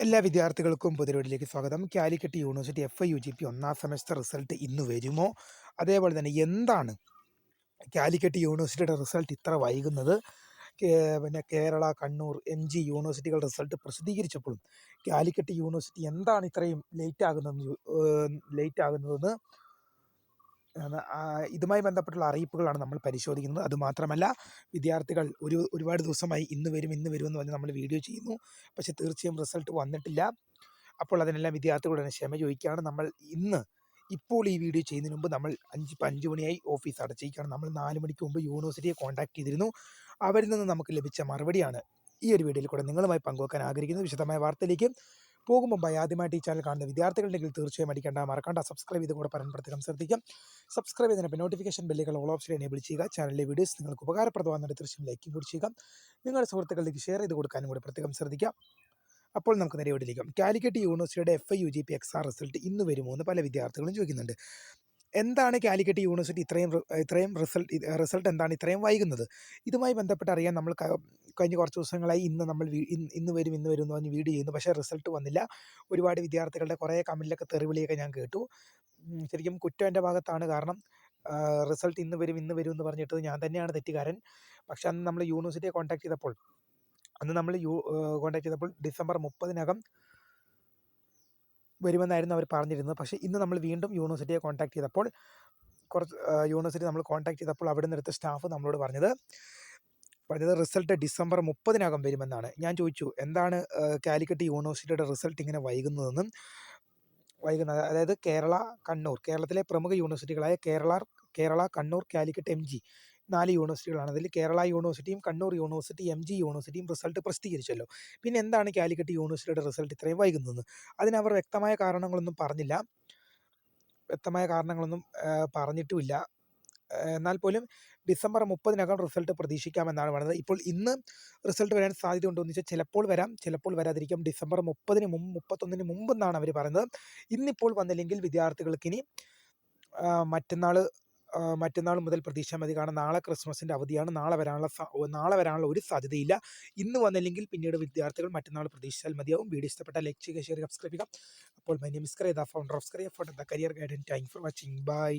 എല്ലാ വിദ്യാർത്ഥികൾക്കും പുതിയൊരിലേക്ക് സ്വാഗതം. Calicut university F I U G P ഒന്നാം സെമസ്റ്റർ റിസൾട്ട് ഇന്ന് വരുമോ? അതേപോലെ തന്നെ എന്താണ് കാലിക്കറ്റ് യൂണിവേഴ്സിറ്റിയുടെ റിസൾട്ട് ഇത്ര വൈകുന്നത്? പിന്നെ കേരള കണ്ണൂർ എം ജി യൂണിവേഴ്സിറ്റികളുടെ റിസൾട്ട് പ്രസിദ്ധീകരിച്ചപ്പോഴും കാലിക്കറ്റ് യൂണിവേഴ്സിറ്റി എന്താണ് ഇത്രയും ലേറ്റ് ആകുന്നത് ലേറ്റ് ആകുന്നതെന്ന് ഇതുമായി ബന്ധപ്പെട്ടുള്ള അറിയിപ്പുകളാണ് നമ്മൾ പരിശോധിക്കുന്നത്. അതുമാത്രമല്ല വിദ്യാർത്ഥികൾ ഒരു ഒരുപാട് ദിവസമായി ഇന്ന് വരും ഇന്ന് എന്ന് പറഞ്ഞ് നമ്മൾ വീഡിയോ ചെയ്യുന്നു. പക്ഷെ തീർച്ചയായും റിസൾട്ട് വന്നിട്ടില്ല. അപ്പോൾ അതിനെല്ലാം വിദ്യാർത്ഥികളുടെ ക്ഷമ ചോദിക്കുകയാണ്. നമ്മൾ ഇന്ന് ഇപ്പോൾ ഈ വീഡിയോ ചെയ്യുന്നതിന് മുമ്പ് നമ്മൾ അഞ്ച് ഇപ്പം അഞ്ച് മണിയായി ഓഫീസ് അടച്ചിരിക്കുകയാണ്. നമ്മൾ നാല് മണിക്ക് മുമ്പ് യൂണിവേഴ്സിറ്റിയെ കോൺടാക്ട് ചെയ്തിരുന്നു. അവരിൽ നിന്ന് നമുക്ക് ലഭിച്ച മറുപടിയാണ് ഈ ഒരു വീഡിയോയിൽ കൂടെ നിങ്ങളുമായി പങ്കുവെക്കാൻ ആഗ്രഹിക്കുന്നത് വിശദമായ വാർത്തയിലേക്ക് പോകും മുമ്പായി ആദ്യമായിട്ട് ഈ ചാനൽ കാണുന്ന വിദ്യാർത്ഥികളുണ്ടെങ്കിൽ തീർച്ചയായും അടിക്കേണ്ട മറക്കണ്ട. സബ്സ്ക്രൈബ് ചെയ്ത് കൂടെ പറയാൻ പ്രത്യേകം ശ്രദ്ധിക്കാം. സബ്സ്ക്രൈബ് ചെയ്തതിനൊപ്പം നോട്ടിഫിക്കേഷൻ ബില്ലുകൾ ഓൾ ഓപ്ഷൻ എനേബിൾ ചെയ്യുക. ചാനലിലെ വീഡിയോസ് നിങ്ങൾക്ക് ഉപകാരപ്രദമാകുന്നുണ്ട് തീർച്ചയായും ലൈക്കും കൂടി ചെയ്യുക. നിങ്ങളുടെ സുഹൃത്തുക്കളിലേക്ക് ഷെയർ ചെയ്ത് കൊടുക്കാനും കൂടി പ്രത്യേകം ശ്രദ്ധിക്കുക അപ്പോൾ നമുക്ക് നേരെ കാലിക്കറ്റ് യൂണിവേഴ്സിറ്റിയുടെ F I U G P XR result ഇന്ന് വരുമോ എന്ന് പല വിദ്യാർത്ഥികളും ചോദിക്കുന്നുണ്ട്. എന്താണ് കാലിക്കറ്റ് യൂണിവേഴ്സിറ്റി ഇത്രയും ഇത്രയും റിസൾട്ട് റിസൾട്ട് എന്താണ് ഇത്രയും വൈകുന്നത്? ഇതുമായി ബന്ധപ്പെട്ട് അറിയാൻ നമ്മൾ കഴിഞ്ഞ കുറച്ച് ദിവസങ്ങളായി ഇന്ന് നമ്മൾ ഇന്ന് വരും ഇന്ന് വരും എന്ന് പറഞ്ഞ് വീഡിയോ ചെയ്യുന്നു. പക്ഷേ റിസൾട്ട് വന്നില്ല. ഒരുപാട് വിദ്യാർത്ഥികളുടെ കുറേ കമന്റിലൊക്കെ തെറിവിളിയൊക്കെ ഞാൻ കേട്ടു. ശരിക്കും കുറ്റം എന്റെ ഭാഗത്താണ്. കാരണം റിസൾട്ട് ഇന്ന് വരും ഇന്ന് വരും എന്ന് പറഞ്ഞിട്ട് ഞാൻ തന്നെയാണ് തെറ്റുകാരൻ. പക്ഷേ അന്ന് നമ്മൾ യൂണിവേഴ്സിറ്റിയെ കോൺടാക്ട് ചെയ്തപ്പോൾ അന്ന് നമ്മൾ യു കോൺടാക്ട് ചെയ്തപ്പോൾ ഡിസംബർ മുപ്പതിനകം വരുമെന്നായിരുന്നു അവർ പറഞ്ഞിരുന്നത്. പക്ഷേ ഇന്ന് നമ്മൾ വീണ്ടും യൂണിവേഴ്സിറ്റിയെ കോൺടാക്ട് ചെയ്തപ്പോൾ കുറച്ച് യൂണിവേഴ്സിറ്റി നമ്മൾ കോൺടാക്ട് ചെയ്തപ്പോൾ അവിടെ നിന്ന് എടുത്ത സ്റ്റാഫ് നമ്മളോട് പറഞ്ഞത് പറഞ്ഞത് റിസൾട്ട് ഡിസംബർ മുപ്പതിനകം വരുമെന്നാണ്. ഞാൻ ചോദിച്ചു എന്താണ് കാലിക്കറ്റ് യൂണിവേഴ്സിറ്റിയുടെ റിസൾട്ട് ഇങ്ങനെ വൈകുന്നതെന്നും? വൈകുന്നത് അതായത് കേരള കണ്ണൂർ. കേരളത്തിലെ പ്രമുഖ യൂണിവേഴ്സിറ്റികളായ Kerala Kerala Kannur Calicut M G. നാല് യൂണിവേഴ്സിറ്റികളാണ്. അതിൽ കേരള യൂണിവേഴ്സിറ്റിയും കണ്ണൂർ യൂണിവേഴ്സിറ്റി എം ജി യൂണിവേഴ്സിറ്റിയും റിസൾട്ട് പ്രസിദ്ധീകരിച്ചല്ലോ. പിന്നെ എന്താണ് കാലിക്കറ്റ് യൂണിവേഴ്സിറ്റിയുടെ റിസൾട്ട് ഇത്രയും വൈകുന്നത് അതിനവർ വ്യക്തമായ കാരണങ്ങളൊന്നും പറഞ്ഞില്ല. വ്യക്തമായ കാരണങ്ങളൊന്നും പറഞ്ഞിട്ടുമില്ല. എന്നാൽ പോലും ഡിസംബർ മുപ്പതിനകം റിസൾട്ട് പ്രതീക്ഷിക്കാമെന്നാണ് പറയുന്നത് ഇപ്പോൾ ഇന്ന് റിസൾട്ട് വരാൻ സാധ്യത ഉണ്ടോ എന്ന് വെച്ചാൽ ചിലപ്പോൾ വരാം ചിലപ്പോൾ വരാതിരിക്കും. ഡിസംബർ മുപ്പതിന് മുമ്പ് മുപ്പത്തൊന്നിന് മുമ്പെന്നാണ് അവർ പറയുന്നത്. ഇന്നിപ്പോൾ വന്നില്ലെങ്കിൽ വിദ്യാർത്ഥികൾക്ക് ഇനി മറ്റന്നാൾ മറ്റന്നാൾ മുതൽ പ്രതീക്ഷ മതി. കാരണം നാളെ ക്രിസ്മസിന്റെ അവധിയാണ്. നാളെ വരാനുള്ള നാളെ വരാനുള്ള ഒരു സാധ്യതയില്ല. ഇന്ന് വന്നില്ലെങ്കിൽ പിന്നീട് വിദ്യാർത്ഥികൾ മറ്റന്നാൾ പ്രതീക്ഷിച്ചാൽ മതിയാവും. വീഡിയോ ഇഷ്ടപ്പെട്ട ലൈക്ക് ചെയ്യുക ഷെയർ സബ്സ്ക്രൈബ് ചെയ്യുക. അപ്പോൾ my name is Kariya the founder of Scaria for the career guidance thank for watching bye